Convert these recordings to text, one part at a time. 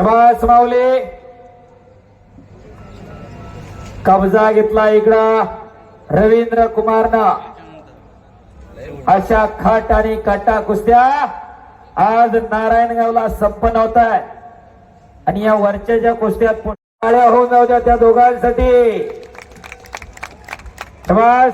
शबास माऊले. कब्जा घेतला इकडं रवींद्र कुमारनं. अशा खाट आणि काटा कुस्त्या आज नारायणगावला संपन्न होत आहे आणि या वरच्या ज्या कुस्त्यात पुन्हा होऊन जाऊ द्या त्या दोघांसाठी. शबास.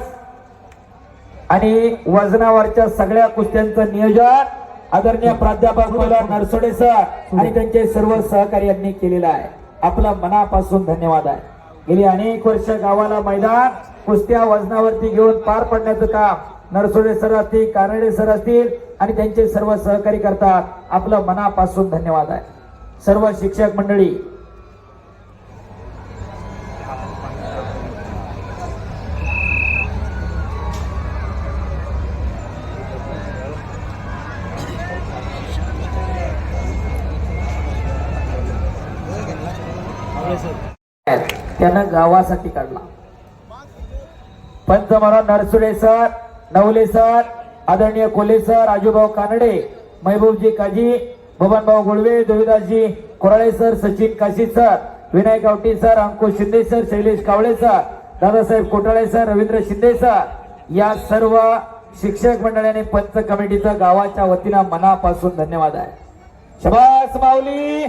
आणि वजनावरच्या सगळ्या कुस्त्यांचं नियोजन आदरणीय प्राध्यापक नरसोडे सर आणि त्यांचे सर्व सहकार्यांनी केलेलं आहे. आपला मनापासून धन्यवाद आहे. गेली अनेक वर्ष गावाला मैदान कुस्त्या वजनावरती घेऊन पार पडण्याचं काम नरसोडे सर असतील कानडे सर असतील आणि त्यांचे सर्व सहकारी करतात. आपलं मनापासून धन्यवाद आहे. सर्व शिक्षक मंडळी त्यानं गावासाठी काढला. पंच महाराज नरसुडे सर नवले सर आदरणीय Kole sir Rajubhau Kanade Mehboobji Kazi Babanbhau Gulve Devidasji Korale sir Sachin Kashi sir Vinayak Gavti sir Ankush Shinde sir Shailesh Kawale sir Dadasaheb Kotale sir Ravindra Shinde sir. या सर्व शिक्षक मंडळाने पंच कमिटीचं गावाच्या वतीनं मनापासून धन्यवाद आहे. शबास माऊली.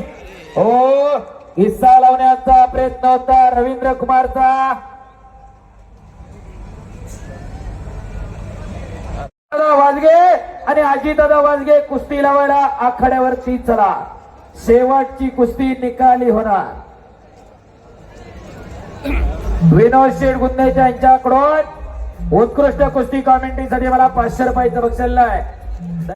हो. हिस्सा लावण्याचा प्रयत्न होता रवींद्र कुमारचा. वाजगे आणि आजी वाजगे कुस्ती लावायला आखाड्यावरती चला. शेवटची कुस्ती निकाली होणार. विनोद शेठ गुंदेच्या यांच्याकडून उत्कृष्ट कुस्ती कॉमेंट्रीसाठी मला पाचशे रुपयाचं बक्षल आहे.